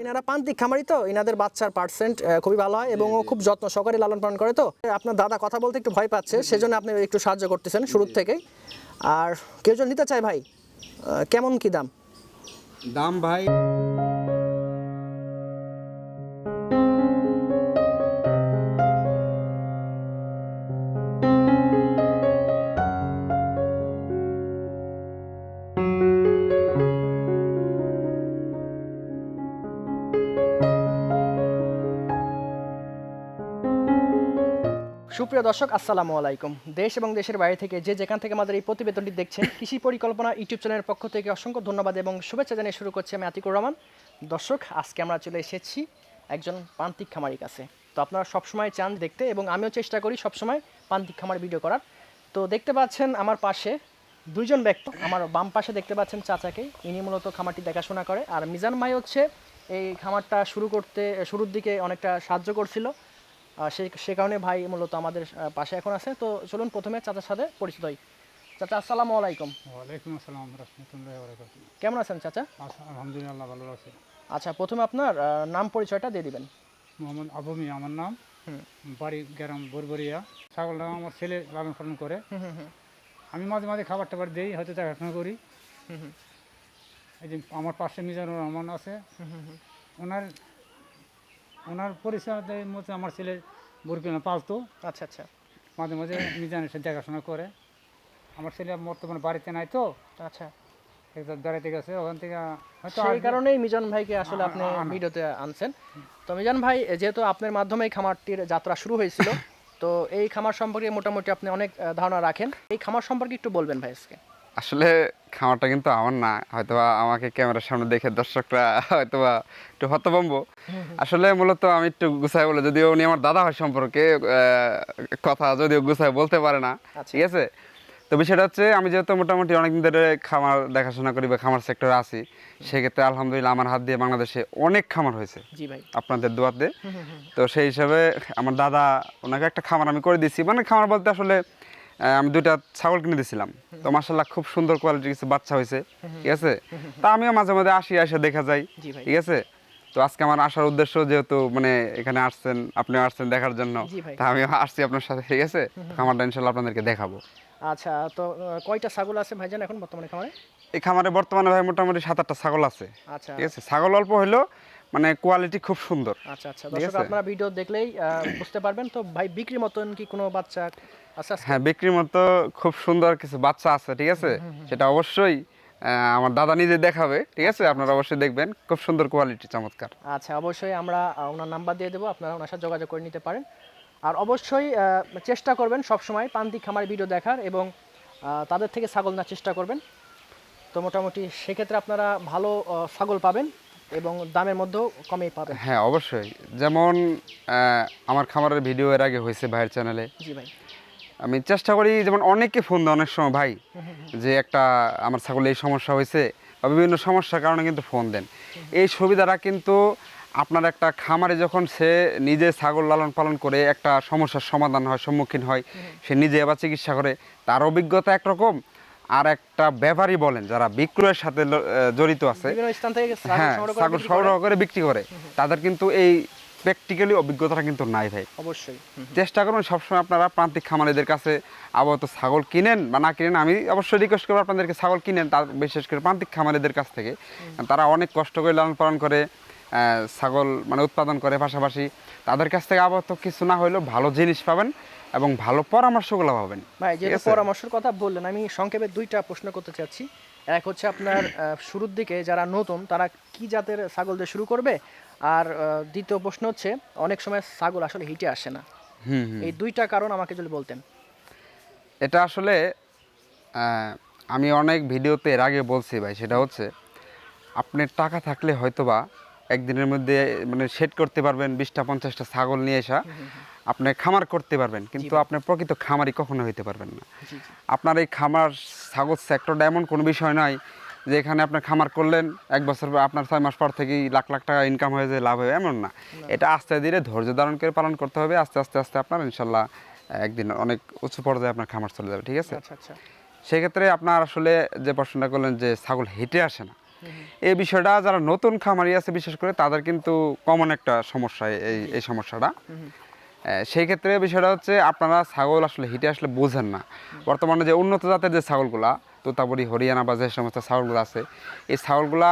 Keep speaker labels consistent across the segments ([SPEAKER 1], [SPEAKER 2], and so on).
[SPEAKER 1] এনারা পান্তিক খামারি তো এনাদের বাচ্চার পার্সেন্ট খুবই ভালো হয় এবং ও খুব যত্ন সহকারে লালন পালন করে তো। আপনার দাদা কথা বলতে একটু ভয় পাচ্ছে সেজন্য আপনি একটু সাহায্য করতেছেন শুরুর থেকেই। আর কেউ যদি নিতে চায় ভাই কেমন কি দাম?
[SPEAKER 2] দাম ভাই
[SPEAKER 1] সুপ্রিয় দর্শক, আসসালামু আলাইকুম। দেশ এবং দেশের বাইরে থেকে যে যেখান থেকে আমাদের এই প্রতিবেদনটি দেখছেন, কৃষি পরিকল্পনা ইউটিউব চ্যানেলের পক্ষ থেকে অসংখ্য ধন্যবাদ এবং শুভেচ্ছা জানিয়ে শুরু করছি আমি আতিকুর রহমান। দর্শক, আজকে আমরা চলে এসেছি একজন প্রান্তিক খামারির কাছে। তো আপনারা সবসময় চান দেখতে এবং আমিও চেষ্টা করি সবসময় প্রান্তিক খামার ভিডিও করার। তো দেখতে পাচ্ছেন আমার পাশে দুইজন ব্যক্তি। আমার বাম পাশে দেখতে পাচ্ছেন চাচাকে। ইনি মূলত খামারটি দেখাশোনা করে। আর মিজান ভাই হচ্ছে এই খামারটা শুরু করতে, শুরুর দিকে অনেকটা সাহায্য করছিল। সেই সে কারণে ভাই মূলত আমাদের পাশে এখন আছে। তো চলুন প্রথমে চাচার সাথে পরিচিত হই। চাচা আসসালামু আলাইকুম।
[SPEAKER 3] ওয়ালাইকুম আসসালাম রহমতুল্লাহ বরকাত
[SPEAKER 1] কেমন আছেন চাচা?
[SPEAKER 3] আলহামদুলিল্লাহ ভালো আছে।
[SPEAKER 1] আচ্ছা প্রথমে আপনার নাম পরিচয়টা দিয়ে দিবেন।
[SPEAKER 3] মোহাম্মদ আবু মিয়া আমার নাম। বাড়ি গ্রাম বরবরিয়া। ছাগলটা আমার ছেলে লালন পালন করে। আমি মাঝে মাঝে খাবার টাবার দিই হয়তো দেখাশোনা করি। এই যে আমার পাশে মিজানুর রহমান আছে। ওনার ওনার পরিচয়তে মতো আমার ছেলে বরকিনা পালতো।
[SPEAKER 1] আচ্ছা আচ্ছা।
[SPEAKER 3] মাঝে মাঝে মিজান এসে দেখাশোনা করে। আমার ছেলে বর্তমানে বাড়িতে নাই তো।
[SPEAKER 1] আচ্ছা।
[SPEAKER 3] বেড়াতে গেছে ওখান থেকে হয়তো
[SPEAKER 1] সেই কারণেই মিজান ভাইকে আসলে আপনি ভিডিওতে আনছেন। তো মিজান ভাই যেহেতু আপনার মাধ্যমে এই খামারটির যাত্রা শুরু হয়েছিল তো এই খামার সম্পর্কে মোটামুটি আপনি অনেক ধারণা রাখেন। এই খামার সম্পর্কে একটু বলবেন ভাই আজকে।
[SPEAKER 2] আসলে খামারটা কিন্তু আমার না হয়তোবা আমাকে ক্যামেরার সামনে দেখে দর্শকরা হয়তোবা একটু হতভম্ব। আসলে মূলত আমি একটু গুছাই বলে যদিও উনি আমার দাদা হয় সম্পর্কে কথা যদিও গুছাই বলতে পারে না
[SPEAKER 1] আচ্ছা।
[SPEAKER 2] ঠিক আছে? তো বিষয়টা হচ্ছে আমি যেহেতু মোটামুটি অনেকদিন ধরে খামার দেখাশোনা করি বা খামার সেক্টরে আছি সেক্ষেত্রে আলহামদুলিল্লাহ আমার হাত দিয়ে বাংলাদেশে অনেক খামার হয়েছে আপনাদের দোয়াতে। তো সেই হিসাবে আমার দাদা ওনাকে একটা খামার আমি করে দিয়েছি। মানে খামার বলতে আসলে আমি দুইটা ছাগল কিনে দিয়েছিলাম। তো মাসাল্লাহ খুব সুন্দর কোয়ালিটির কিছু বাচ্চা হয়েছে ঠিক আছে? তা আমিও মাঝে মাঝে আসি এসে দেখা যাই ঠিক আছে? তো আজকে আমার আসার উদ্দেশ্য যেহেতু মানে এখানে আসছেন আপনিও আসছেন দেখার জন্য তা আমিও আসছি আপনার সাথে ঠিক আছে? খামারটা ইনশাল্লাহ আপনাদেরকে দেখাবো।
[SPEAKER 1] আচ্ছা তো কয়টা ছাগল আছে ভাইজান এখন বর্তমানে খামারে?
[SPEAKER 2] এই খামারে বর্তমানে ভাই মোটামুটি সাত আটটা ছাগল আছে
[SPEAKER 1] আচ্ছা।
[SPEAKER 2] ঠিক আছে? ছাগল অল্প হলেও মানে কোয়ালিটি খুব সুন্দর।
[SPEAKER 1] আচ্ছা আচ্ছা। দর্শক? আপনারা ভিডিও দেখলেই বুঝতে পারবেন। তো ভাই বিক্রি মতন কি কোনো বাচ্চা আচ্ছা
[SPEAKER 2] হ্যাঁ বিক্রির মতো খুব সুন্দর কিছু বাচ্চা আছে ঠিক আছে? সেটা অবশ্যই আমার দাদা নিজে দেখাবে ঠিক আছে? আপনারা অবশ্যই দেখবেন। খুব সুন্দর কোয়ালিটি চমৎকার।
[SPEAKER 1] আচ্ছা অবশ্যই আমরা ওনার নাম্বার দিয়ে দেবো। আপনারা ওনার সাথে যোগাযোগ করে নিতে পারেন। আর অবশ্যই চেষ্টা করবেন সবসময় প্রান্তিক খামার ভিডিও দেখার এবং তাদের থেকে ছাগল নেওয়ার চেষ্টা করবেন। তো মোটামুটি সেক্ষেত্রে আপনারা ভালো ছাগল পাবেন। এবং দামের মধ্যেও কমেই পাবেন
[SPEAKER 2] হ্যাঁ অবশ্যই। যেমন আমার খামারের ভিডিও এর আগে হয়েছে ভাইয়ের চ্যানেলে
[SPEAKER 1] জি ভাই।
[SPEAKER 2] আমি চেষ্টা করি যেমন অনেকে ফোন দেয় অনেক সময় ভাই যে একটা আমার ছাগলে এই সমস্যা হয়েছে বা বিভিন্ন সমস্যার কারণে কিন্তু ফোন দেন। এই সুবিধাটা কিন্তু আপনার একটা খামারে যখন সে নিজে ছাগল লালন পালন করে একটা সমস্যার সমাধান হয় সম্মুখীন হয় সে নিজে আবার চিকিৎসা করে তার অভিজ্ঞতা একরকম আর একটা ব্যাপারী বলেন যারা বিক্রয়ের সাথে জড়িত আছে হ্যাঁ ছাগল। সংগ্রহ করে। বিক্রি করে। তাদের কিন্তু এই প্র্যাকটিক্যালি অভিজ্ঞতাটা কিন্তু নাই ভাই।
[SPEAKER 1] অবশ্যই
[SPEAKER 2] চেষ্টা করুন সবসময় আপনারা প্রান্তিক খামারিদের কাছে আবহাওয়া ছাগল কিনেন বা না কিনেন আমি অবশ্যই রিকোয়েস্ট করব আপনাদেরকে ছাগল কিনেন তার বিশেষ করে প্রান্তিক খামারিদের কাছ থেকে। তারা অনেক কষ্ট করে লালন পালন করে ছাগল মানে উৎপাদন করে পাশাপাশি তাদের কাছ থেকে আবহাওয়া কিছু না হলেও ভালো জিনিস পাবেন এবং ভালো পরামর্শগুলো পাবেন।
[SPEAKER 1] ভাই
[SPEAKER 2] আছে?
[SPEAKER 1] পরামর্শের কথা বললেন আমি সংক্ষেপে দুইটা প্রশ্ন করতে চাচ্ছি। এক হচ্ছে আপনার শুরুর দিকে যারা নতুন তারা কি জাতের ছাগল দিয়ে শুরু করবে? আর দ্বিতীয় প্রশ্ন হচ্ছে অনেক সময় ছাগল আসলে হিটে আসে না। এই দুইটা কারণ আমাকে যদি বলতেন।
[SPEAKER 2] এটা আসলে আমি অনেক ভিডিওতে এর আগে বলছি ভাই সেটা হচ্ছে আপনার টাকা থাকলে হয়তোবা একদিনের মধ্যে মানে সেট করতে পারবেন বিশটা পঞ্চাশটা ছাগল নিয়ে এসা আপনি খামার করতে পারবেন কিন্তু আপনার প্রকৃত খামারি কখনো হইতে পারবেন না। আপনার এই খামার ছাগল সেক্টরটা এমন কোনো বিষয় নয় যে এখানে আপনার খামার করলেন এক বছর আপনার ছয় মাস পর থেকেই লাখ লাখ টাকা ইনকাম হয়ে যায় লাভ হবে এমন না। এটা আস্তে ধীরে ধৈর্য ধারণ করে পালন করতে হবে আস্তে আস্তে আস্তে আপনার ইনশাল্লাহ একদিন অনেক উঁচু পর্যায়ে আপনার খামার চলে যাবে ঠিক আছে?
[SPEAKER 1] আচ্ছা আচ্ছা।
[SPEAKER 2] সেক্ষেত্রে আপনার আসলে যে প্রশ্নটা করলেন যে ছাগল হেঁটে আসে না এই বিষয়টা যারা নতুন খামারি আছে বিশেষ করে তাদের কিন্তু কমন একটা সমস্যা এই এই সমস্যাটা। সেই ক্ষেত্রে বিষয়টা হচ্ছে আপনারা ছাগল আসলে হিটে আসলে বোঝেন না। বর্তমানে যে উন্নত জাতের যে ছাগলগুলা তোতাপুরি হরিয়ানা বা যে সমস্ত ছাগলগুলো আছে এই ছাগলগুলা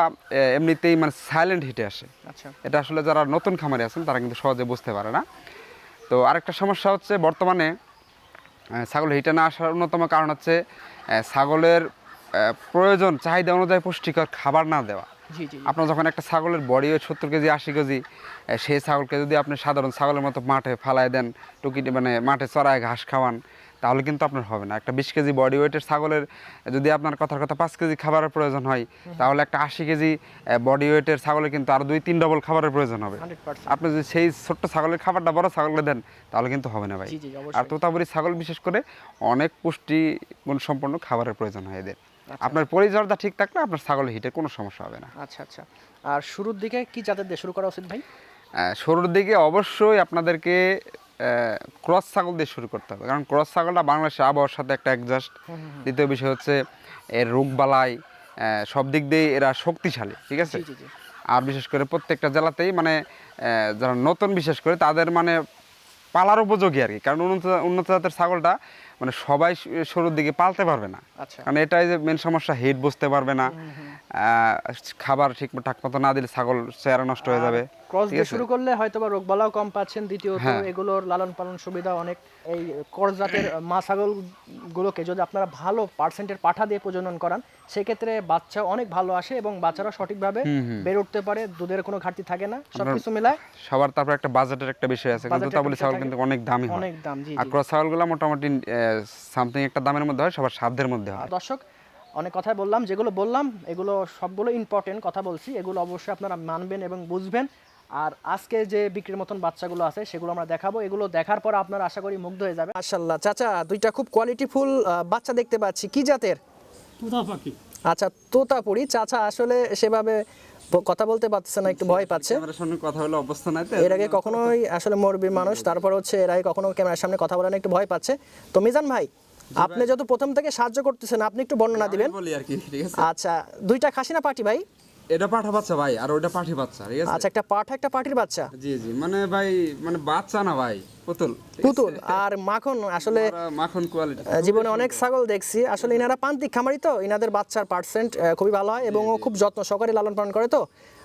[SPEAKER 2] এমনিতেই মানে সাইলেন্ট হিটে আসে।
[SPEAKER 1] আচ্ছা।
[SPEAKER 2] এটা আসলে যারা নতুন খামারি আছেন তারা কিন্তু সহজে বুঝতে পারে না। তো আরেকটা সমস্যা হচ্ছে বর্তমানে ছাগল হিটে না আসার অন্যতম কারণ হচ্ছে ছাগলের প্রয়োজন চাহিদা অনুযায়ী পুষ্টিকর খাবার না দেওয়া। আপনার যখন একটা ছাগলের বডি ওয়েট সত্তর কেজি আশি কেজি সেই ছাগলকে যদি আপনি সাধারণ ছাগলের মতো মাঠে ফালায় দেন টুকিটি মানে মাঠে চড়ায় ঘাস খাওয়ান তাহলে কিন্তু আপনার হবে না। একটা বিশ কেজি বডি ওয়েটের ছাগলের যদি আপনার কথার কথা পাঁচ কেজি খাবারের প্রয়োজন হয় তাহলে একটা আশি কেজি বডি ওয়েটের ছাগলের কিন্তু আর দুই তিন ডবল খাবারের প্রয়োজন হবে। আপনি যদি সেই ছোট্ট ছাগলের খাবারটা বড় ছাগলকে দেন তাহলে কিন্তু হবে না ভাই। আর তোতাপুরি ছাগল বিশেষ করে অনেক পুষ্টি গুণ সম্পন্ন খাবারের প্রয়োজন হয় এদের। আপনার পরিচর্যা ঠিক থাকলে আপনার ছাগলের হিটের কোনো সমস্যা হবে না।
[SPEAKER 1] আচ্ছা আচ্ছা। আর শুরুর দিকে কি জাতের দিয়ে শুরু করা উচিত ভাই?
[SPEAKER 2] শুরুর দিকে অবশ্যই আপনাদেরকে ক্রস ছাগল দিয়ে শুরু করতে হবে। কারণ ক্রস ছাগলটা বাংলাদেশের আবহাওয়ার সাথে একটা অ্যাডজাস্ট দ্বিতীয় বিষয় হচ্ছে এর রোগবালাই আহ, সব দিক দিয়ে এরা শক্তিশালী ঠিক আছে? আর বিশেষ করে প্রত্যেকটা জেলাতেই মানে যারা নতুন বিশেষ করে তাদের মানে পালার উপযোগী আর কি। কারণ উন্নত উন্নত জাতের ছাগলটা মানে সবাই শুরুর দিকে পালতে পারবে না।
[SPEAKER 1] আচ্ছা।
[SPEAKER 2] কারণ এটাই যে মেন সমস্যা হিট বুঝতে পারবে না। খাবার ঠিক ঠিক মতো না দিলে ছাগল চেহারা নষ্ট হয়ে যাবে।
[SPEAKER 1] ক্রস দিয়ে শুরু করলে হয়তো বা রোগবালাও কম পাচ্ছেন দ্বিতীয়ত
[SPEAKER 2] হ্যাঁ।
[SPEAKER 1] এগুলোর লালন পালন সুবিধা অনেক। এই ক্রস জাতের মা ছাগল গুলোকে যদি আপনারা ভালো পার্সেন্টের পাঠা দিয়ে প্রজনন করান সেক্ষেত্রে বাচ্চা অনেক ভালো আসে এবং বাচ্চারা সঠিকভাবে বেড়ে উঠতে পারে দুধের কোনো ঘাটতি থাকে না। সবকিছু মিলায়
[SPEAKER 2] সবার তারপর একটা বাজেটের একটা বিষয় আছে। কিন্তু তা বলি ছাগল কিন্তু অনেক দামি
[SPEAKER 1] অনেক দাম জি
[SPEAKER 2] আর ক্রস ছাগলগুলো মোটামুটি সামথিং একটা দামের মধ্যে হয় সবার সাধ্যের মধ্যে হয়।
[SPEAKER 1] দর্শক অনেক কথাই বললাম যেগুলো বললাম এগুলো সবগুলো ইম্পর্টেন্ট কথা বলছি এগুলো অবশ্যই আপনারা মানবেন এবং বুঝবেন। আর আজকে যে বিক্রির মতন বাচ্চাগুলো আছে সেগুলো আমরা দেখাবো। এগুলো দেখার পর আপনারা আশা করি মুগ্ধ হয়ে যাবে মাশাল্লাহ চাচা দুইটা খুব কোয়ালিটিফুল বাচ্চা দেখতে পাচ্ছি। কি জাতের?
[SPEAKER 3] তুতা পাখি
[SPEAKER 1] আচ্ছা তোতাপুরি। চাচা আসলে সেভাবে কথা বলতে পারছে না একটু ভয় পাচ্ছে।
[SPEAKER 2] সামনে কথা হলো অবস্থা নাই
[SPEAKER 1] এর আগে কখনোই আসলে মরবি মানুষ তারপর হচ্ছে এর আগে কখনো ক্যামেরার সামনে কথা বলার একটু ভয় পাচ্ছে। তো মিজান ভাই আপনি যত প্রথম থেকে সাহায্য করতেছেন আপনি একটু বর্ণনা দিবেন।
[SPEAKER 2] বলি আর কি ঠিক আছে?
[SPEAKER 1] আচ্ছা দুইটা খাসি না পার্টি ভাই?
[SPEAKER 2] এটা পাঠা বাচ্চা ভাই আর ওটা পাঠি বাচ্চা ঠিক আছে?
[SPEAKER 1] আচ্ছা একটা পাঠা একটা পাটির বাচ্চা?
[SPEAKER 2] জি জি মানে ভাই মানে বাচ্চা না ভাই পুতুল
[SPEAKER 1] পুতুল আর মাখন আসলে
[SPEAKER 2] মাখন কোয়ালিটি
[SPEAKER 1] জীবনে অনেক ছাগল দেখছি। আসলে ইনারা পান্তিক খামারি তো ইনাদের বাচ্চার পার্সেন্ট খুবই ভালো হয় এবং ও খুব যত্ন সহকারে লালন পালন করে তো।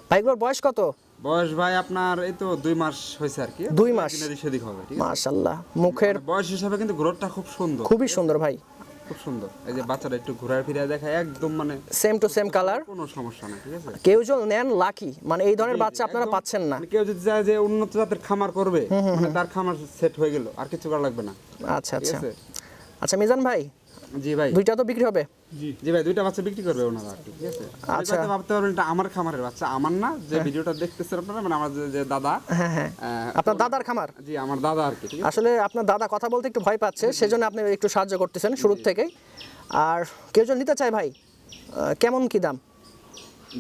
[SPEAKER 1] ভাইগুলোর বয়স কত?
[SPEAKER 2] বয়স ভাই আপনার এই তো দুই মাস হয়েছে আর কি।
[SPEAKER 1] দুই মাস।
[SPEAKER 2] দিনের সেদিক হবে
[SPEAKER 1] মাশাল্লাহ মুখের
[SPEAKER 2] বয়স হিসাবে কিন্তু গ্রোথটা খুব সুন্দর।
[SPEAKER 1] খুবই সুন্দর ভাই।
[SPEAKER 2] খুব সুন্দর। এই যে বাচ্চারা একটু ঘুরায় ফিরে দেখায় একদম মানে
[SPEAKER 1] সেম টু সেম কালার
[SPEAKER 2] কোনো সমস্যা নাই ঠিক আছে?
[SPEAKER 1] কেউ যদি নেন লাকি মানে এই ধরনের বাচ্চা আপনারা পাচ্ছেন না।
[SPEAKER 2] মানে কেউ যদি চায় যে উন্নত জাতের খামার করবে মানে তার খামার সেট হয়ে গেল আর কিছু করা লাগবে না।
[SPEAKER 1] আচ্ছা আচ্ছা। আচ্ছা মিজান ভাই
[SPEAKER 2] জি ভাই।
[SPEAKER 1] দুইটা তো বিক্রি হবে?
[SPEAKER 2] জি। ভাই দুইটা বাচ্চা বিক্রি করবে ওনারা আর ঠিক আছে?
[SPEAKER 1] আচ্ছা।
[SPEAKER 2] ভাবতে পারবেন এটা আমার খামারের বাচ্চা আমার না যে ভিডিওটা দেখতেছেন আপনারা মানে আমার যে- দাদা
[SPEAKER 1] হ্যাঁ হ্যাঁ। আপনার দাদার খামার?
[SPEAKER 2] জি আমার দাদা আর কি
[SPEAKER 1] আসলে আপনার দাদা কথা বলতে একটু ভয় পাচ্ছে সেজন্য আপনি একটু সাহায্য করতেছেন শুরুর থেকেই। আর কেউ যদি নিতে চায় ভাই আহ, কেমন কি দাম?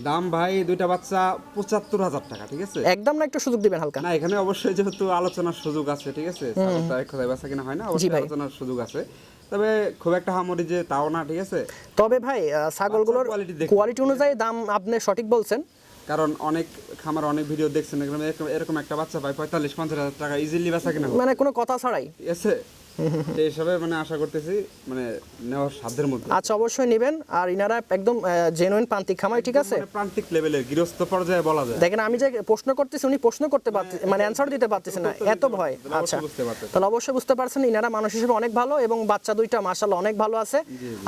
[SPEAKER 2] দাম ভাই দুইটা বাচ্চা পঁচাত্তর হাজার টাকা ঠিক আছে?
[SPEAKER 1] একদম না একটু সুযোগ দিবেন হালকা?
[SPEAKER 2] না এখানে অবশ্যই যেহেতু আলোচনার সুযোগ আছে ঠিক আছে? কথায় বেচা কিনা হয় না অবশ্যই আলোচনার সুযোগ আছে। তবে খুব একটা হামরি যে তাও না ঠিক আছে?
[SPEAKER 1] তবে ভাই আহ, ছাগলগুলোর কোয়ালিটি অনুযায়ী দাম আপনি সঠিক বলছেন।
[SPEAKER 2] কারণ অনেক খামার অনেক ভিডিও দেখছেন এরকম একটা বাচ্চা ভাই পঁয়তাল্লিশ পঞ্চাশ হাজার টাকা ইজিলি বেচা কিনা।
[SPEAKER 1] মানে কোনো কথা ছাড়াই।
[SPEAKER 2] ঠিক হিসাবে মানে আশা করতেছি মানে নেওয়ার সাধ্যের মধ্যে।
[SPEAKER 1] আচ্ছা অবশ্যই নেবেন। আর ইনারা একদম জেনুইন প্রান্তিক খামারি ঠিক আছে?
[SPEAKER 2] মানে প্রান্তিক লেভেলের গৃহস্থ পর্যায়ে বলা যায়।
[SPEAKER 1] দেখেন আমি যে প্রশ্ন করতেছি উনি প্রশ্ন করতে পারতে মানে অ্যান্সার দিতে পারতেছেন না। এত ভয়। আচ্ছা। তাহলে অবশ্যই বুঝতে পারছেন ইনারা মানুষ হিসেবে অনেক ভালো এবং বাচ্চা দুইটা মাশাআল্লাহ অনেক ভালো আছে।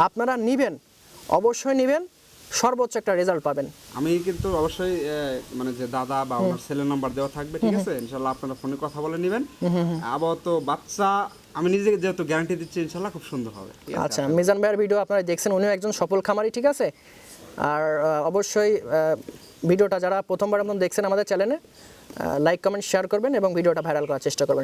[SPEAKER 1] আপনারা নিবেন অবশ্যই নিবেন সর্বোচ্চ একটা রেজাল্ট পাবেন।
[SPEAKER 2] আমি কিন্তু অবশ্যই মানে যে দাদা বা ওনার সেলের নাম্বার দেওয়া থাকবে ঠিক আছে? ইনশাল্লাহ আপনারা ফোনে কথা বলে নেবেন। আবার তো বাচ্চা আমি নিজেকে যেহেতু গ্যারান্টি দিচ্ছি, ইনশাল্লাহ খুব সুন্দর হবে।
[SPEAKER 1] আচ্ছা মিজান ভাইয়ের ভিডিও আপনারা দেখছেন, উনিও একজন সফল খামারি, ঠিক আছে? আর অবশ্যই ভিডিওটা যারা প্রথমবার মতন দেখছেন আমাদের চ্যানেলে লাইক কমেন্ট শেয়ার করবেন এবং ভিডিওটা ভাইরাল করার চেষ্টা করবেন।